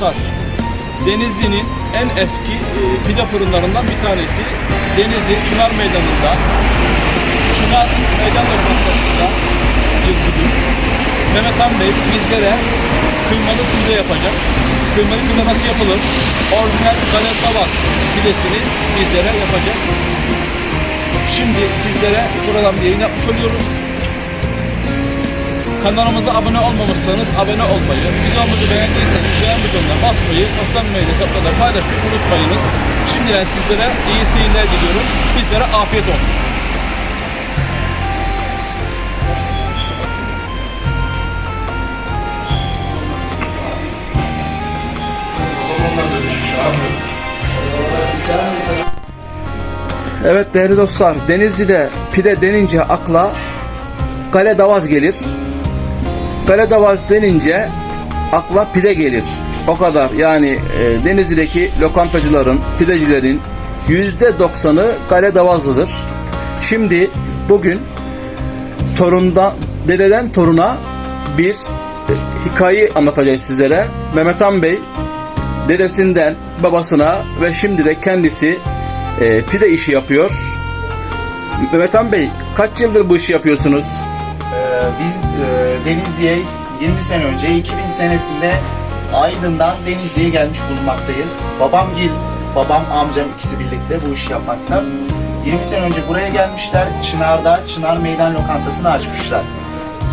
dostlar, Denizli'nin en eski e, pide fırınlarından bir tanesi. Denizli Çınar Meydanı'nda, Çınar Meydan Lokantası'nda bir bugün Mehmet Han Bey bizlere kıymalı pide yapacak. Kıymalı pide nasıl yapılır? Orijinal Galet Tabas pidesini bizlere yapacak. Şimdi sizlere buradan bir yayın yapmış oluyoruz. Kanalımıza abone olmamışsanız abone olmayı, videomuzu beğendiyseniz beğen butonuna basmayı, sosyal medya hesaplarında paylaşmayı unutmayınız. Şimdiden sizlere iyi seyirler diliyorum. Bizlere afiyet olsun. Evet değerli dostlar, Denizli'de pide denince akla Kale Davaz gelir. Kale Davaz denince akla pide gelir. O kadar yani e, Denizli'deki lokantacıların, pidecilerin yüzde doksanı Kale Davazlıdır. Şimdi bugün torundan, dededen toruna bir e, hikaye anlatacağız sizlere. Mehmet Han Bey dedesinden babasına ve şimdi de kendisi e, pide işi yapıyor. Mehmet Han Bey kaç yıldır bu işi yapıyorsunuz? Biz e, Denizli'ye 20 sene önce 2000 senesinde Aydın'dan Denizli'ye gelmiş bulunmaktayız. Babam Gil, babam amcam ikisi birlikte bu işi yapmakta. 20 sene önce buraya gelmişler. Çınar'da Çınar Meydan Lokantası'nı açmışlar.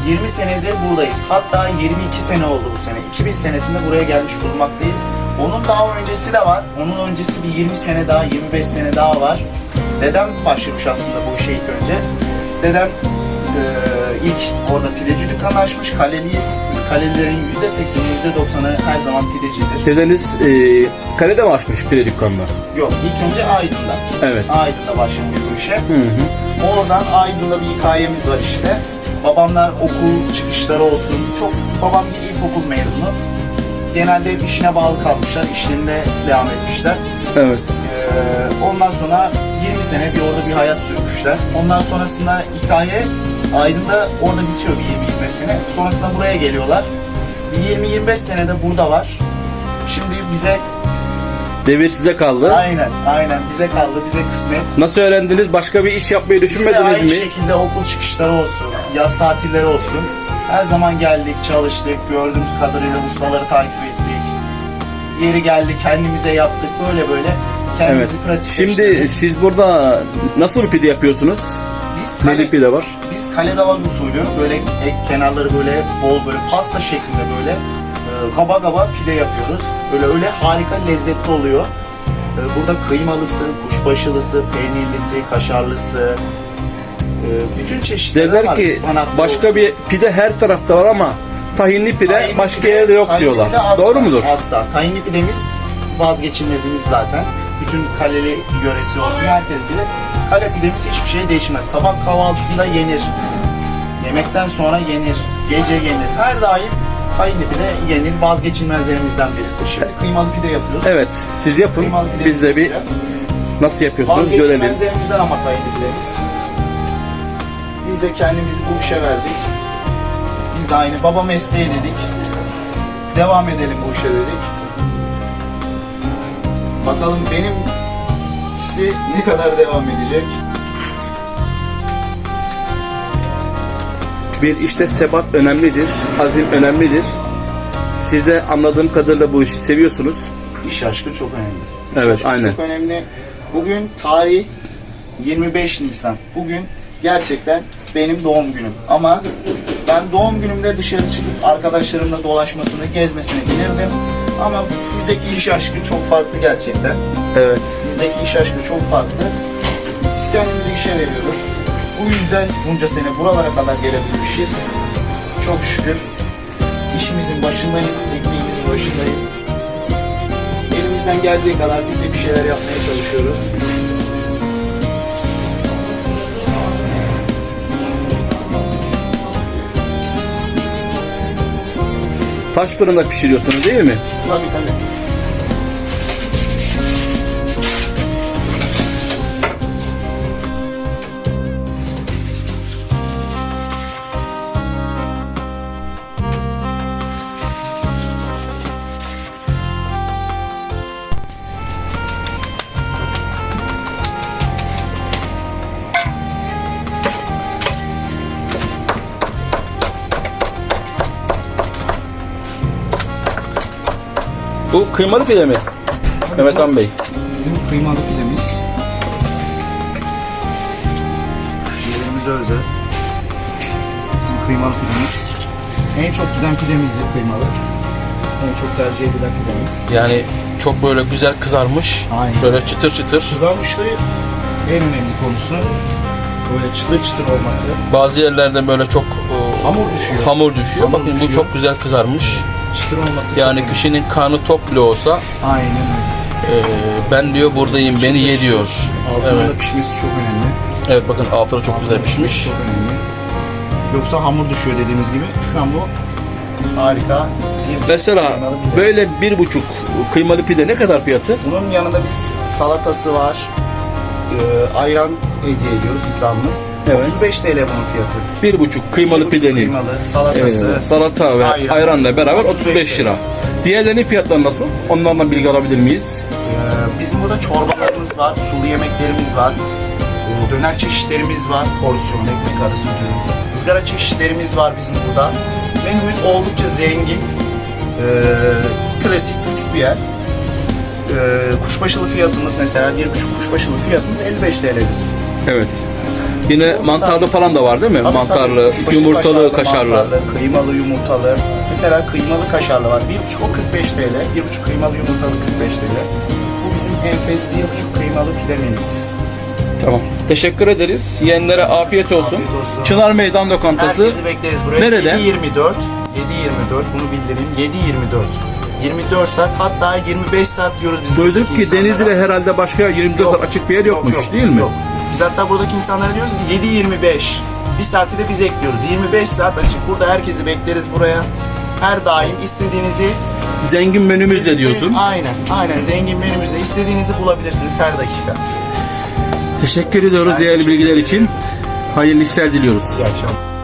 20 senedir buradayız. Hatta 22 sene oldu bu sene. 2000 senesinde buraya gelmiş bulunmaktayız. Onun daha öncesi de var. Onun öncesi bir 20 sene daha, 25 sene daha var. Dedem başlamış aslında bu işe ilk önce. Dedem e, ilk orada pideci dükkanı açmış. Kaleliyiz. Kalelilerin %80'i, %90'ı her zaman pidecidir. Dedeniz e, kalede mi açmış pide dükkanını? Yok, ilk önce Aydın'da. Evet. Aydın'da başlamış bu işe. Hı hı. Oradan Aydın'da bir hikayemiz var işte. Babamlar okul çıkışları olsun. Çok babam bir ilkokul mezunu. Genelde hep işine bağlı kalmışlar. işlerinde devam etmişler. Evet. Ee, ondan sonra 20 sene bir orada bir hayat sürmüşler. Ondan sonrasında hikaye Aydın'da orada bitiyor bir 20-25 sene. Sonrasında buraya geliyorlar. Bir 20-25 senede burada var. Şimdi bize Devir size kaldı. aynen aynen bize kaldı bize kısmet. Nasıl öğrendiniz? Başka bir iş yapmayı Biz de düşünmediniz aynı mi? şekilde okul çıkışları olsun, yaz tatilleri olsun. Her zaman geldik, çalıştık, gördüğümüz kadarıyla ustaları takip ettik. Yeri geldi, kendimize yaptık, böyle böyle Evet. kendimizi pratikleştirdik. Şimdi siz burada nasıl bir pide yapıyorsunuz? Biz kale, pide var? biz kale davaz usulü böyle ek kenarları böyle bol böyle pasta şeklinde böyle e, kaba kaba pide yapıyoruz. Böyle öyle harika lezzetli oluyor. E, burada kıymalısı, kuşbaşılısı, peynirlisi, kaşarlısı, e, bütün çeşitleri Derler var. ki başka olsun. bir pide her tarafta var ama tahinli pide Tahinli başka pide- yerde yok tahinli diyorlar. pide asla, Doğru mudur? Asla. Tahinli pidemiz vazgeçilmezimiz zaten. Bütün kaleli yöresi olsun herkes bilir. Kale pidemiz hiçbir şey değişmez. Sabah kahvaltısında yenir. Yemekten sonra yenir. Gece yenir. Her daim tahinli pide yenir. Vazgeçilmezlerimizden birisi. Şimdi kıymalı pide yapıyoruz. Evet. Siz yapın. Kıymalı pide Biz de bir yapacağız. nasıl yapıyorsunuz görelim. Vazgeçilmezlerimizden ama tahinli pidemiz. Biz de kendimizi bu işe verdik. Biz de aynı baba mesleği dedik. Devam edelim bu işe dedik. Bakalım benimkisi ne kadar devam edecek? Bir işte sebat önemlidir. Azim önemlidir. Siz de anladığım kadarıyla bu işi seviyorsunuz. İş aşkı çok önemli. İş Evet, aşkı aynen. Çok önemli. Bugün tarih 25 Nisan. Bugün gerçekten benim doğum günüm. Ama ben doğum günümde dışarı çıkıp arkadaşlarımla dolaşmasını, gezmesini bilirdim. Ama bizdeki iş aşkı çok farklı gerçekten. Evet. Bizdeki iş aşkı çok farklı. Biz kendimizi işe veriyoruz. Bu yüzden bunca sene buralara kadar gelebilmişiz. Çok şükür. İşimizin başındayız, ekmeğimizin başındayız. Elimizden geldiği kadar biz de bir şeyler yapmaya çalışıyoruz. Taş fırında pişiriyorsunuz değil mi? Tabii tabii. Bu kıymalı pide mi? Mehmet Han Bey. Bizim kıymalı pidemiz. Şiirimize özel. Bizim kıymalı pidemiz. En çok giden pidemizdir kıymalı. En çok tercih edilen pidemiz. Yani çok böyle güzel kızarmış. Aynen. Böyle çıtır çıtır. Kızarmışlığı en önemli konusu. Böyle çıtır çıtır olması. Bazı yerlerde böyle çok e, Hamur düşüyor. hamur düşüyor. Hamur Bakın bu düşüyor. çok güzel kızarmış. Çıtır olması Yani önemli. kişinin karnı tok bile olsa Aynen öyle. e, ben diyor buradayım beni ye diyor. Altının Evet. da pişmesi çok önemli. Evet bakın altı da çok güzel Altının pişmiş. Çok önemli. Yoksa hamur düşüyor dediğimiz gibi. Şu an bu harika. bir Mesela kıymalı pide. böyle bir buçuk kıymalı pide ne kadar fiyatı? Bunun yanında biz salatası var. Ee, ayran hediye ediyoruz ikramımız. Evet. 35 TL bunun fiyatı. Bir buçuk kıymalı pidenin Kıymalı, salatası. e, salata ve Ayran. ayranla beraber 35 35 lira. Diğerlerinin fiyatları nasıl? Onlardan bilgi alabilir miyiz? Ee, bizim burada çorbalarımız var, sulu yemeklerimiz var. Ee, döner çeşitlerimiz var, porsiyon, ekmek arası dürüm. Izgara çeşitlerimiz var bizim burada. Menümüz oldukça zengin. Ee, klasik lüks bir yer. Ee, kuşbaşılı fiyatımız mesela bir buçuk kuşbaşılı fiyatımız 55 TL bizim. Evet. Yine mantarlı falan da var değil mi? Tabii, mantarlı, tabii. Kuşbaşı yumurtalı, kaşarlı. mantarlı, kıymalı yumurtalı. Mesela kıymalı kaşarlı var. Bir buçuk o 45 TL. Bir buçuk kıymalı yumurtalı 45 TL. Bu bizim enfes bir buçuk kıymalı pide menümüz. Tamam. Teşekkür ederiz. Yiyenlere afiyet olsun. Afiyet olsun. Çınar Meydan Lokantası. Herkesi bekleriz buraya. Nerede? 7-24. 7-24 bunu bildireyim. 7-24. 24 saat hatta 25 saat diyoruz biz. Duyduk ki insanlara. Denizli'de herhalde başka 24 Yok. saat açık bir yer yokmuş Yok, yok, değil mi? Yok. Biz hatta buradaki insanlara diyoruz 7-25. Bir saati de biz ekliyoruz. 25 saat açık. Burada herkesi bekleriz buraya. Her daim istediğinizi Zengin menümüzle diyorsun. Aynen. Aynen. Zengin menümüzde istediğinizi bulabilirsiniz her dakika. Teşekkür ediyoruz Ben değerli teşekkür bilgiler ederim. için. Hayırlı işler diliyoruz. İyi akşamlar.